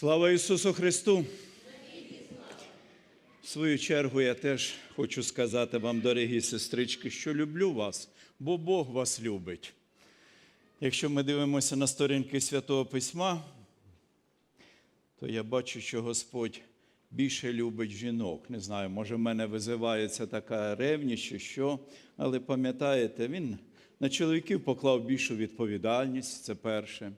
Слава Ісусу Христу! В свою чергу я теж хочу сказати вам, дорогі сестрички, що люблю вас, бо Бог вас любить. Якщо ми дивимося на сторінки Святого Письма, то я бачу, що Господь більше любить жінок. Не знаю, може, в мене визивається така ревність, чи що, але пам'ятаєте, він на чоловіків поклав більшу відповідальність, це перше.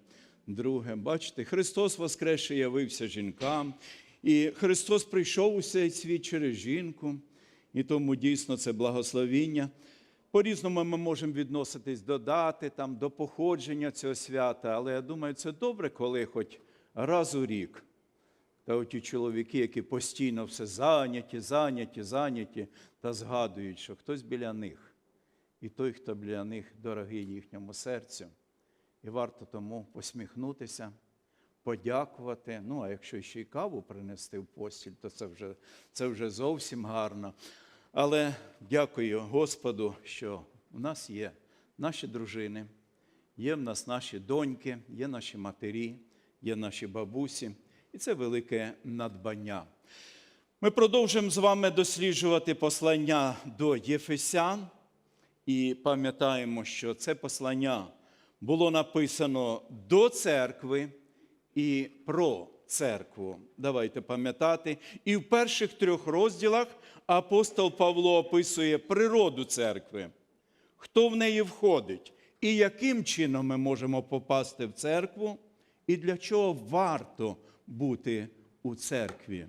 Друге, бачите, Христос Воскресший явився жінкам, і Христос прийшов у цей світ через жінку, і тому дійсно це благословіння. По-різному ми можемо відноситись до дати, там, до походження цього свята, але я думаю, це добре, коли хоч раз у рік. Та оті чоловіки, які постійно все зайняті, зайняті, зайняті, та згадують, що хтось біля них. І той, хто біля них дорогий їхньому серцю. І варто тому посміхнутися, подякувати. Ну, а якщо ще й каву принести в постіль, то це вже, це вже зовсім гарно. Але дякую Господу, що в нас є наші дружини, є в нас наші доньки, є наші матері, є наші бабусі, і це велике надбання. Ми продовжуємо з вами досліджувати послання до Єфесян і пам'ятаємо, що це послання було написано до церкви і про церкву. Давайте пам'ятати. І в перших трьох розділах апостол Павло описує природу церкви, хто в неї входить, і яким чином ми можемо попасти в церкву, і для чого варто бути у церкві.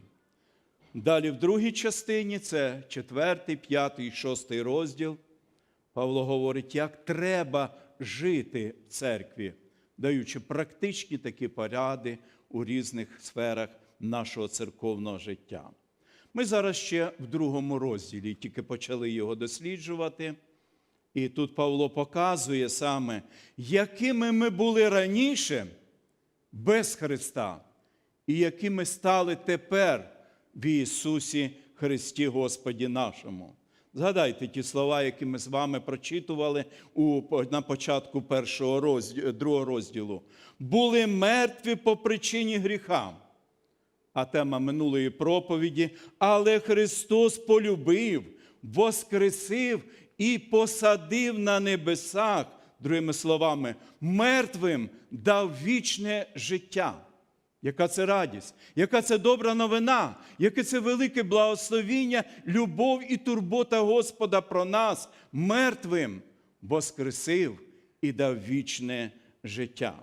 Далі в другій частині це четвертий, п'ятий, шостий розділ. Павло говорить, як треба жити в церкві, даючи практичні такі поради у різних сферах нашого церковного життя. Ми зараз ще в другому розділі тільки почали його досліджувати. І тут Павло показує саме, якими ми були раніше без Христа, і якими стали тепер в Ісусі Христі Господі нашому. Згадайте ті слова, які ми з вами прочитували у, на початку першого розділу, другого розділу. Були мертві по причині гріха. А тема минулої проповіді, але Христос полюбив, воскресив і посадив на небесах, другими словами, мертвим дав вічне життя. Яка це радість, яка це добра новина, яке це велике благословіння, любов і турбота Господа про нас, мертвим, воскресив і дав вічне життя.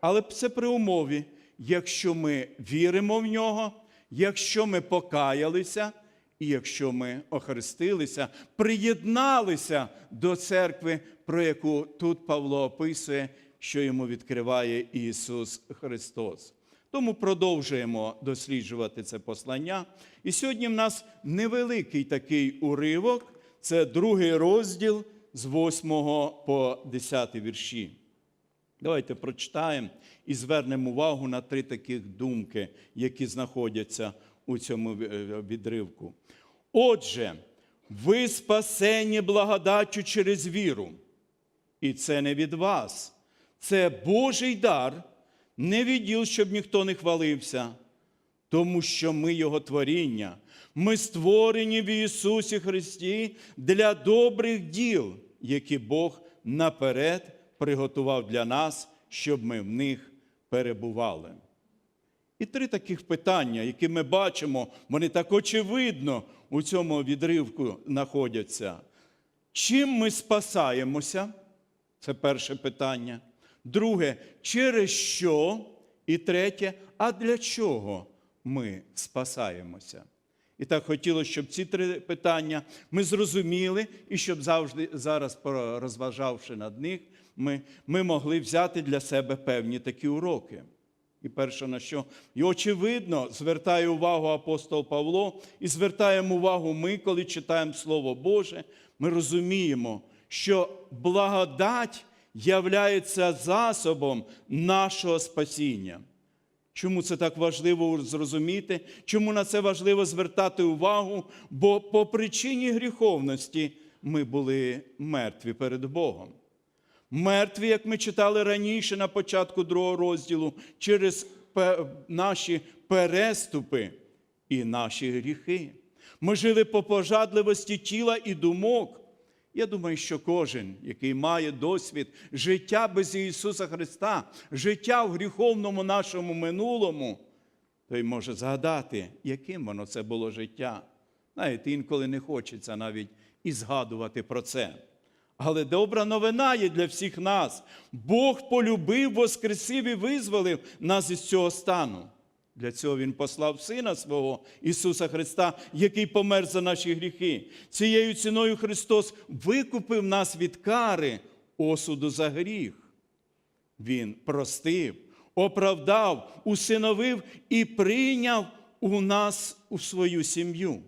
Але це при умові, якщо ми віримо в нього, якщо ми покаялися, і якщо ми охрестилися, приєдналися до церкви, про яку тут Павло описує, що йому відкриває Ісус Христос. Тому продовжуємо досліджувати це послання. І сьогодні в нас невеликий такий уривок, це другий розділ з 8 по 10 вірші. Давайте прочитаємо і звернемо увагу на три таких думки, які знаходяться у цьому відривку. Отже, ви спасені благодаттю через віру. І це не від вас, це Божий дар не відділ, щоб ніхто не хвалився, тому що ми Його творіння, ми створені в Ісусі Христі для добрих діл, які Бог наперед приготував для нас, щоб ми в них перебували. І три таких питання, які ми бачимо, вони так очевидно у цьому відривку знаходяться. Чим ми спасаємося? Це перше питання. Друге, через що? І третє, а для чого ми спасаємося? І так хотілося, щоб ці три питання ми зрозуміли, і щоб завжди зараз, розважавши над них, ми, ми могли взяти для себе певні такі уроки. І перше на що, і очевидно, звертає увагу апостол Павло, і звертаємо увагу ми, коли читаємо Слово Боже, ми розуміємо, що благодать являється засобом нашого спасіння. Чому це так важливо зрозуміти? Чому на це важливо звертати увагу? Бо по причині гріховності ми були мертві перед Богом. Мертві, як ми читали раніше на початку другого розділу, через наші переступи і наші гріхи. Ми жили по пожадливості тіла і думок. Я думаю, що кожен, який має досвід життя без Ісуса Христа, життя в гріховному нашому минулому, той може згадати, яким воно це було життя. Знаєте, інколи не хочеться навіть і згадувати про це. Але добра новина є для всіх нас. Бог полюбив, воскресив і визволив нас із цього стану. Для цього Він послав Сина свого Ісуса Христа, який помер за наші гріхи. Цією ціною Христос викупив нас від кари, осуду за гріх. Він простив, оправдав, усиновив і прийняв у нас у свою сім'ю.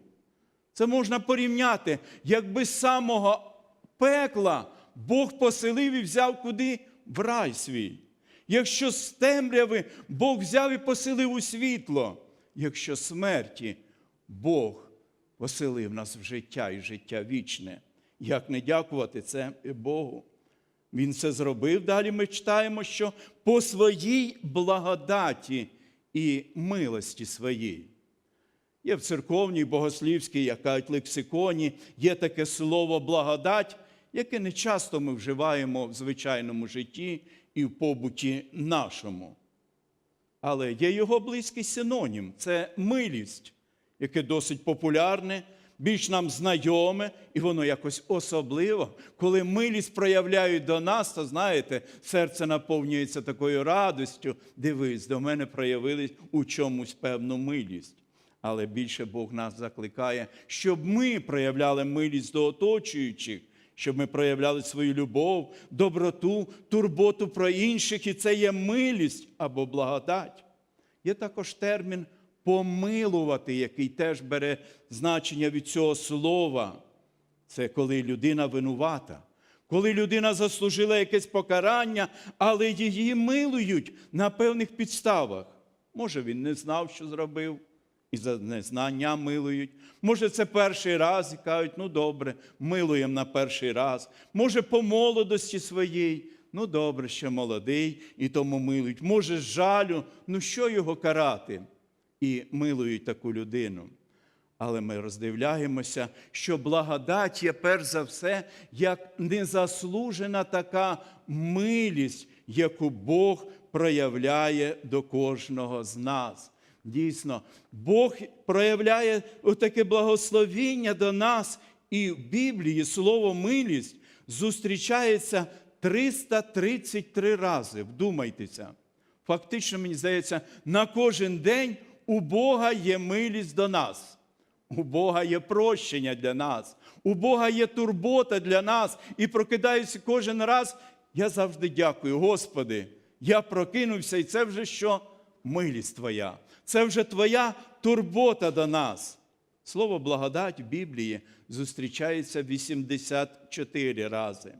Це можна порівняти, якби з самого пекла Бог поселив і взяв куди в рай свій. Якщо з темряви Бог взяв і поселив у світло, якщо смерті Бог поселив нас в життя і життя вічне. Як не дякувати це Богу? Він це зробив. Далі ми читаємо, що по своїй благодаті і милості своїй. Є в церковній, богослівській, як кажуть, лексиконі, є таке слово благодать, яке не часто ми вживаємо в звичайному житті і в побуті нашому. Але є його близький синонім це милість, яке досить популярне, більш нам знайоме, і воно якось особливо. Коли милість проявляють до нас, то знаєте, серце наповнюється такою радістю. Дивись, до мене проявили у чомусь певну милість. Але більше Бог нас закликає, щоб ми проявляли милість до оточуючих, щоб ми проявляли свою любов, доброту, турботу про інших, і це є милість або благодать. Є також термін помилувати, який теж бере значення від цього слова. Це коли людина винувата, коли людина заслужила якесь покарання, але її милують на певних підставах. Може, він не знав, що зробив, і за незнання милують. Може, це перший раз і кажуть, ну добре, милуємо на перший раз. Може, по молодості своїй, ну добре, ще молодий, і тому милують. Може, з жалю, ну що його карати? І милують таку людину. Але ми роздивляємося, що благодать є перш за все як незаслужена така милість, яку Бог проявляє до кожного з нас. Дійсно, Бог проявляє таке благословіння до нас, і в Біблії слово милість зустрічається 333 рази. Вдумайтеся. Фактично, мені здається, на кожен день у Бога є милість до нас. У Бога є прощення для нас, у Бога є турбота для нас. І прокидаюся кожен раз. Я завжди дякую, Господи. Я прокинувся, і це вже що? Милість Твоя. Це вже Твоя турбота до нас. Слово благодать в Біблії зустрічається 84 рази.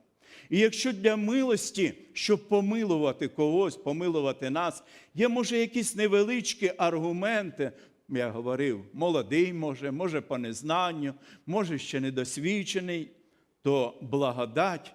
І якщо для милості, щоб помилувати когось, помилувати нас, є, може, якісь невеличкі аргументи, я говорив, молодий може, може по незнанню, може ще недосвідчений, то благодать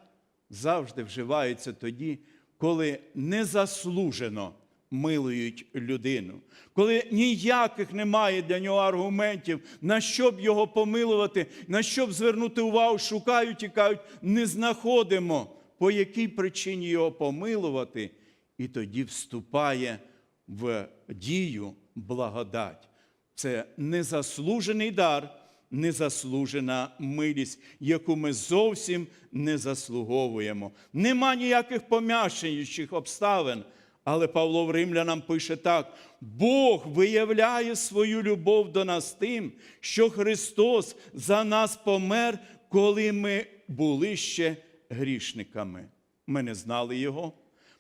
завжди вживається тоді, коли незаслужено милують людину, коли ніяких немає для нього аргументів, на що б його помилувати, на що б звернути увагу, шукають і кажуть, не знаходимо, по якій причині його помилувати, і тоді вступає в дію благодать. Це незаслужений дар, незаслужена милість, яку ми зовсім не заслуговуємо. Нема ніяких пом'якшуючих обставин. Але Павло в Римлянам пише так: Бог виявляє свою любов до нас тим, що Христос за нас помер, коли ми були ще грішниками. Ми не знали Його,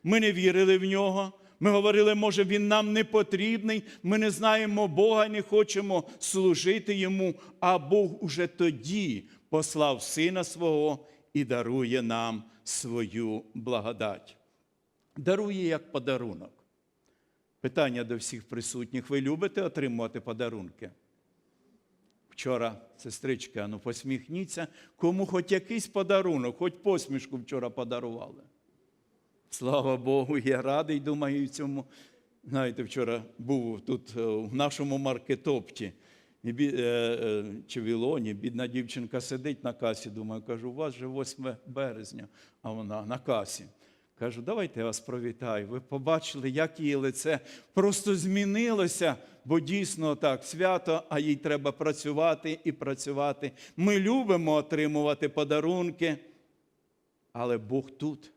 ми не вірили в нього. Ми говорили, може, Він нам не потрібний, ми не знаємо Бога не хочемо служити Йому, а Бог уже тоді послав Сина свого і дарує нам свою благодать. Дарує як подарунок. Питання до всіх присутніх: ви любите отримувати подарунки? Вчора, сестричка, ну посміхніться, кому хоч якийсь подарунок, хоч посмішку вчора подарували. Слава Богу, я радий, думаю, цьому. Знаєте, вчора був тут е, в нашому маркетопті і е, е, чи в Ілоні, бідна дівчинка сидить на касі. Думаю, кажу, у вас же 8 березня, а вона на касі. Кажу, давайте я вас привітаю. Ви побачили, як її лице просто змінилося, бо дійсно так, свято, а їй треба працювати і працювати. Ми любимо отримувати подарунки, але Бог тут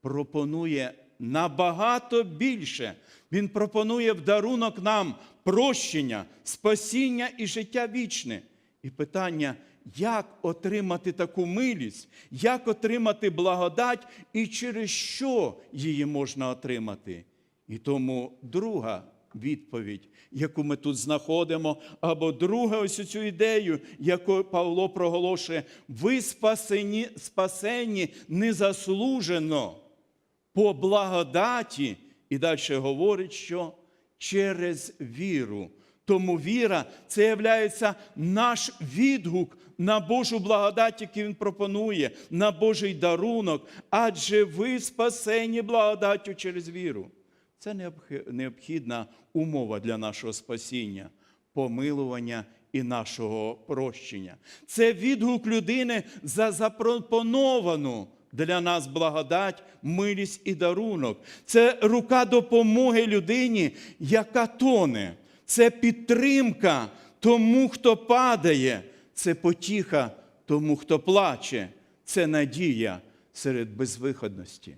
пропонує набагато більше. Він пропонує в дарунок нам прощення, спасіння і життя вічне. І питання, як отримати таку милість, як отримати благодать і через що її можна отримати. І тому друга відповідь, яку ми тут знаходимо, або друга ось цю ідею, яку Павло проголошує, ви спасені, спасені незаслужено по благодаті, і далі говорить, що через віру. Тому віра це є наш відгук на Божу благодать, який Він пропонує, на Божий дарунок, адже ви спасені благодаттю через віру. Це необхідна умова для нашого спасіння, помилування і нашого прощення. Це відгук людини за запропоновану для нас благодать, милість і дарунок. Це рука допомоги людині, яка тоне. Це підтримка тому, хто падає. Це потіха тому, хто плаче. Це надія серед безвиходності.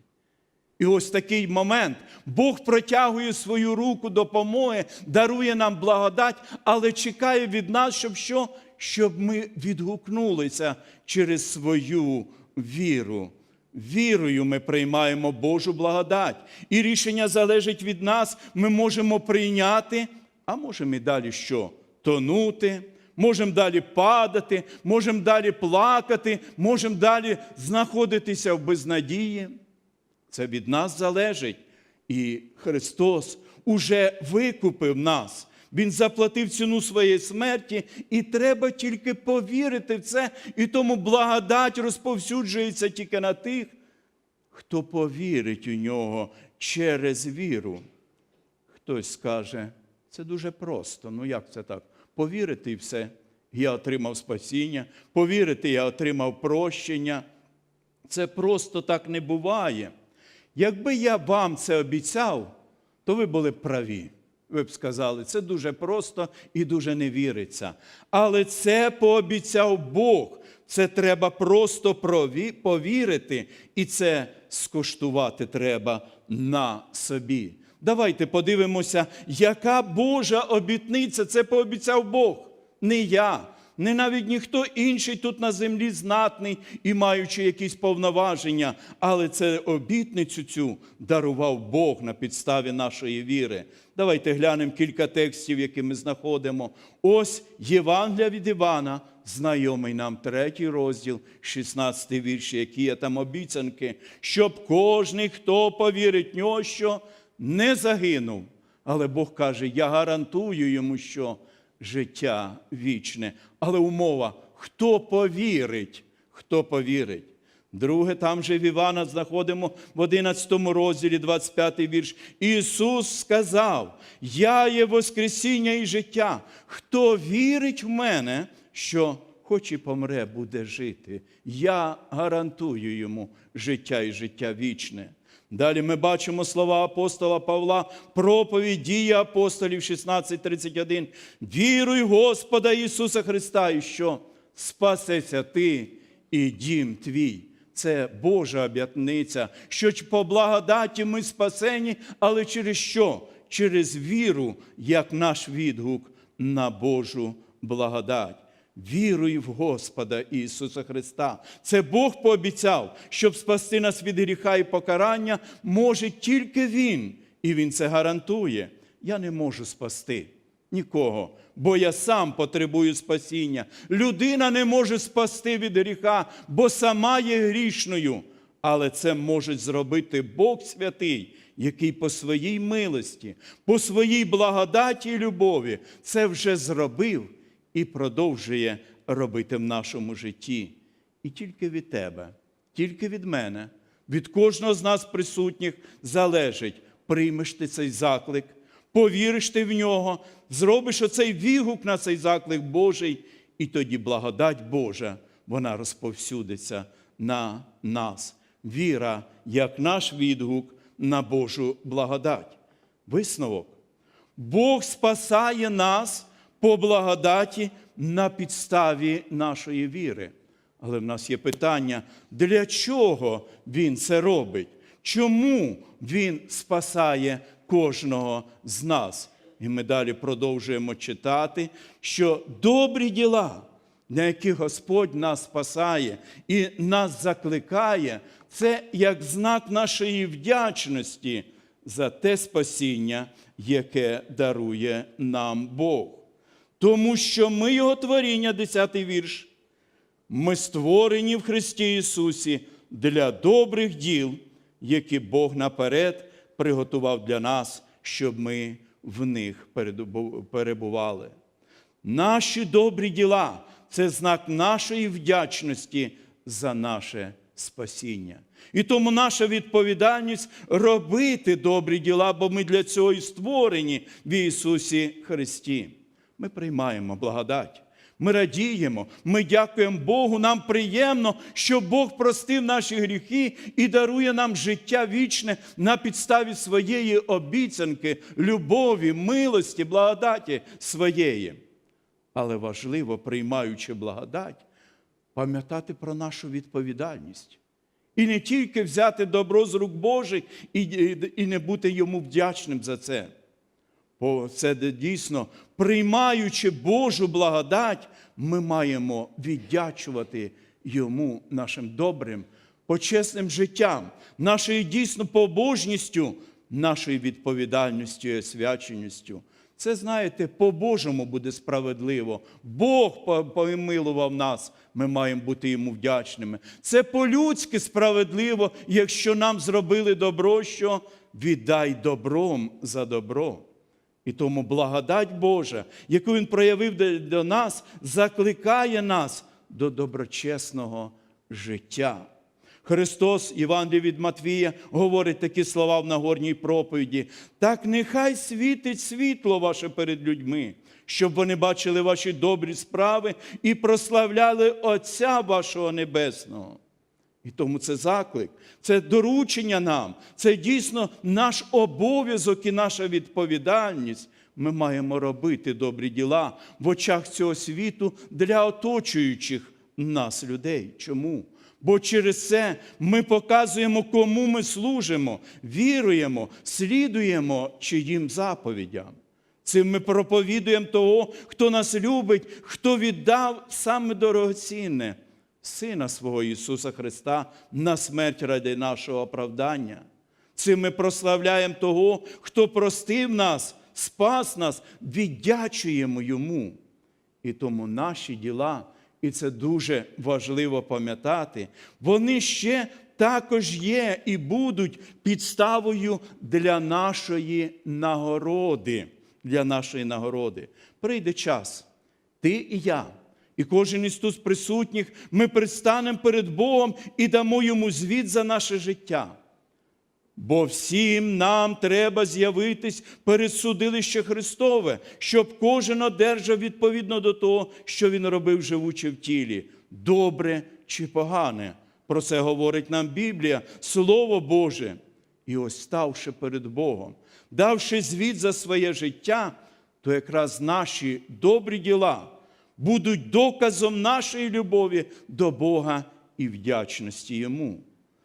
І ось такий момент. Бог протягує свою руку допомоги, дарує нам благодать, але чекає від нас, щоб що? Щоб ми відгукнулися через свою віру. Вірою ми приймаємо Божу благодать. І рішення залежить від нас. Ми можемо прийняти, а можемо і далі що? Тонути, можемо далі падати, можемо далі плакати, можемо далі знаходитися в безнадії. Це від нас залежить. І Христос уже викупив нас. Він заплатив ціну своєї смерті, і треба тільки повірити в це. І тому благодать розповсюджується тільки на тих, хто повірить у нього через віру. Хтось скаже, це дуже просто. Ну як це так? Повірити і все. Я отримав спасіння, повірити, я отримав прощення. Це просто так не буває. Якби я вам це обіцяв, то ви були праві. Ви б сказали, це дуже просто і дуже не віриться. Але це пообіцяв Бог. Це треба просто повірити, і це скуштувати треба на собі. Давайте подивимося, яка Божа обітниця це пообіцяв Бог, не я. Не навіть ніхто інший тут на землі знатний і маючи якісь повноваження, але це обітницю цю дарував Бог на підставі нашої віри. Давайте глянемо кілька текстів, які ми знаходимо. Ось Євангелія від Івана, знайомий нам третій розділ, 16 вірш, які є там обіцянки, щоб кожний, хто повірить в нього, що не загинув. Але Бог каже: я гарантую йому, що життя вічне. Але умова, хто повірить, хто повірить. Друге, там же в Івана знаходимо в 11 розділі, 25 вірш. Ісус сказав: Я є Воскресіння і життя. Хто вірить в мене, що хоч і помре, буде жити. Я гарантую йому життя і життя вічне. Далі ми бачимо слова апостола Павла, проповідь дії апостолів 16:31. Віруй Господа Ісуса Христа, і що спасеться ти і дім твій. Це Божа об'ятниця, що по благодаті ми спасені, але через що? Через віру, як наш відгук на Божу благодать. Віруй в Господа Ісуса Христа. Це Бог пообіцяв, щоб спасти нас від гріха і покарання, може тільки Він. І Він це гарантує. Я не можу спасти нікого, бо я сам потребую спасіння. Людина не може спасти від гріха, бо сама є грішною. Але це може зробити Бог святий, який по своїй милості, по своїй благодаті і любові це вже зробив і продовжує робити в нашому житті. І тільки від тебе, тільки від мене, від кожного з нас присутніх залежить, приймеш ти цей заклик, повіриш ти в нього, зробиш оцей відгук на цей заклик Божий, і тоді благодать Божа, вона розповсюдиться на нас. Віра, як наш відгук на Божу благодать. Висновок. Бог спасає нас по благодаті на підставі нашої віри. Але в нас є питання, для чого Він це робить? Чому Він спасає кожного з нас? І ми далі продовжуємо читати, що добрі діла, на які Господь нас спасає і нас закликає, це як знак нашої вдячності за те спасіння, яке дарує нам Бог. Тому що ми Його творіння, 10 вірш, ми створені в Христі Ісусі для добрих діл, які Бог наперед приготував для нас, щоб ми в них перебували. Наші добрі діла це знак нашої вдячності за наше спасіння. І тому наша відповідальність робити добрі діла, бо ми для цього і створені в Ісусі Христі. Ми приймаємо благодать. Ми радіємо, ми дякуємо Богу. Нам приємно, що Бог простив наші гріхи і дарує нам життя вічне на підставі своєї обіцянки, любові, милості, благодаті своєї. Але важливо, приймаючи благодать, пам'ятати про нашу відповідальність. І не тільки взяти добро з рук Божих і, не бути йому вдячним за це. Бо це дійсно, приймаючи Божу благодать, ми маємо віддячувати йому нашим добрим, почесним життям, нашою дійсно побожністю, нашою відповідальністю і освяченістю. Це, знаєте, по-божому буде справедливо. Бог помилував нас, ми маємо бути йому вдячними. Це по-людськи справедливо, якщо нам зробили добро, що віддай добром за добро. І тому благодать Божа, яку Він проявив до- нас, закликає нас до доброчесного життя. Христос, Євангелій від Матвія, говорить такі слова в Нагорній проповіді. Так нехай світить світло ваше перед людьми, щоб вони бачили ваші добрі справи і прославляли Отця вашого Небесного. І тому це заклик, це доручення нам, це дійсно наш обов'язок і наша відповідальність. Ми маємо робити добрі діла в очах цього світу для оточуючих нас людей. Чому? Бо через це ми показуємо, кому ми служимо, віруємо, слідуємо чиїм заповідям. Цим ми проповідуємо того, хто нас любить, хто віддав саме дорогоцінне Сина свого Ісуса Христа на смерть ради нашого оправдання. Цим ми прославляємо того, хто простив нас, спас нас, віддячуємо Йому. І тому наші діла, і це дуже важливо пам'ятати, вони ще також є і будуть підставою для нашої нагороди. Для нашої нагороди. Прийде час, ти і я, і кожен із тут присутніх, ми предстанемо перед Богом і дамо йому звіт за наше життя. Бо всім нам треба з'явитись перед судилище Христове, щоб кожен одержав відповідно до того, що він робив, живучи в тілі, добре чи погане. Про це говорить нам Біблія, Слово Боже. І ось ставши перед Богом, давши звіт за своє життя, то якраз наші добрі діла будуть доказом нашої любові до Бога і вдячності Йому.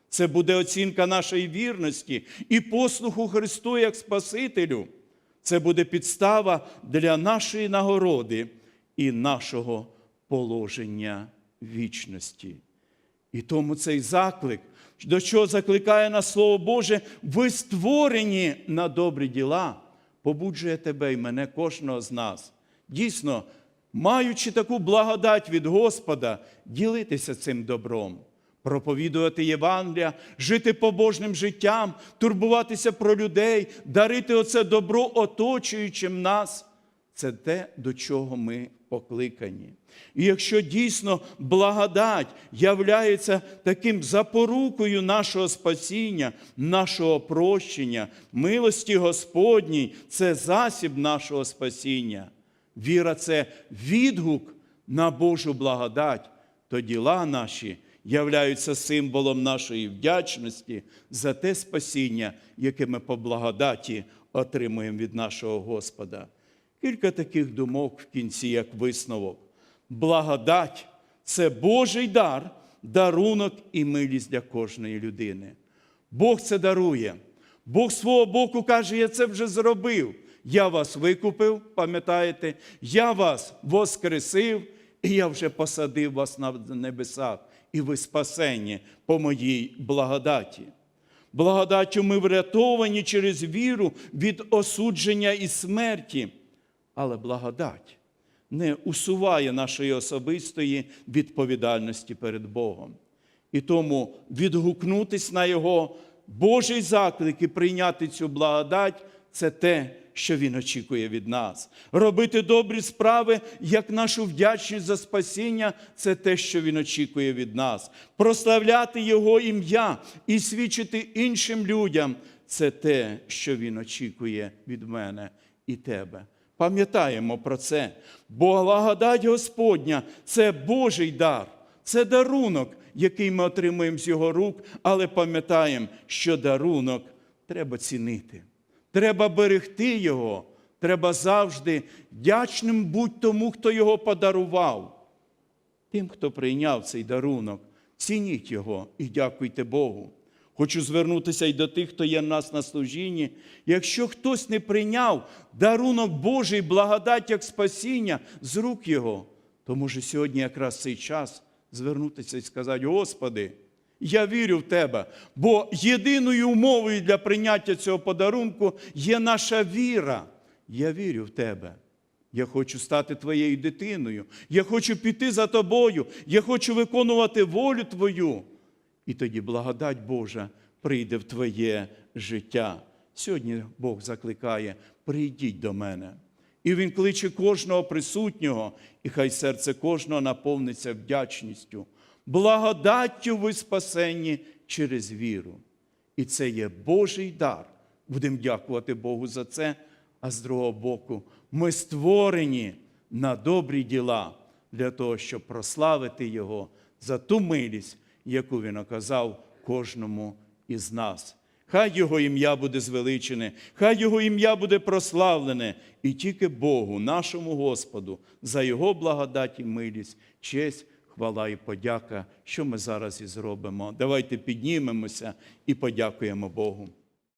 Це буде оцінка нашої вірності і послуху Христу як Спасителю. Це буде підстава для нашої нагороди і нашого положення вічності. І тому цей заклик, до чого закликає нас Слово Боже, ви створені на добрі діла, побуджує тебе і мене, кожного з нас. Дійсно, маючи таку благодать від Господа, ділитися цим добром, проповідувати Євангелія, жити побожним життям, турбуватися про людей, дарити оце добро оточуючим нас. це те, до чого ми покликані. І якщо дійсно благодать являється таким запорукою нашого спасіння, нашого прощення, милості Господній, це засіб нашого спасіння. Віра це відгук на Божу благодать, то діла наші являються символом нашої вдячності за те спасіння, яке ми по благодаті отримуємо від нашого Господа. Кілька таких думок в кінці, як висновок. Благодать це Божий дар, дарунок і милість для кожної людини. Бог це дарує. Бог свого боку каже, я це вже зробив. Я вас викупив, пам'ятаєте, я вас воскресив, і я вже посадив вас на небесах, і ви спасені по моїй благодаті. Благодаттю ми врятовані через віру від осудження і смерті. Але благодать не усуває нашої особистої відповідальності перед Богом. І тому відгукнутись на Його Божий заклик і прийняти цю благодать це те, що Він очікує від нас. Робити добрі справи, як нашу вдячність за спасіння, це те, що Він очікує від нас. Прославляти Його ім'я і свідчити іншим людям це те, що Він очікує від мене і тебе. Пам'ятаємо про це. Бо благодать Господня це Божий дар, це дарунок, який ми отримуємо з Його рук, але пам'ятаємо, що дарунок треба цінити. Треба берегти його, треба завжди вдячним бути тому, хто його подарував. Тим, хто прийняв цей дарунок, цініть його і дякуйте Богу. Хочу звернутися й до тих, хто є в нас на служінні. Якщо хтось не прийняв дарунок Божий, благодать як спасіння з рук Його, то може сьогодні якраз цей час звернутися і сказати: Господи, я вірю в Тебе, бо єдиною умовою для прийняття цього подарунку є наша віра. Я вірю в Тебе. Я хочу стати твоєю дитиною. Я хочу піти за тобою. Я хочу виконувати волю Твою. І тоді благодать Божа прийде в твоє життя. Сьогодні Бог закликає: прийдіть до мене. І Він кличе кожного присутнього, і хай серце кожного наповниться вдячністю. Благодаттю ви спасені через віру. І це є Божий дар. Будемо дякувати Богу за це. А з другого боку, ми створені на добрі діла для того, щоб прославити Його за ту милість, яку Він оказав кожному із нас. Хай Його ім'я буде звеличене, хай Його ім'я буде прославлене, і тільки Богу, нашому Господу, за Його благодать і милість, честь, хвала і подяка, що ми зараз і зробимо. Давайте піднімемося і подякуємо Богу.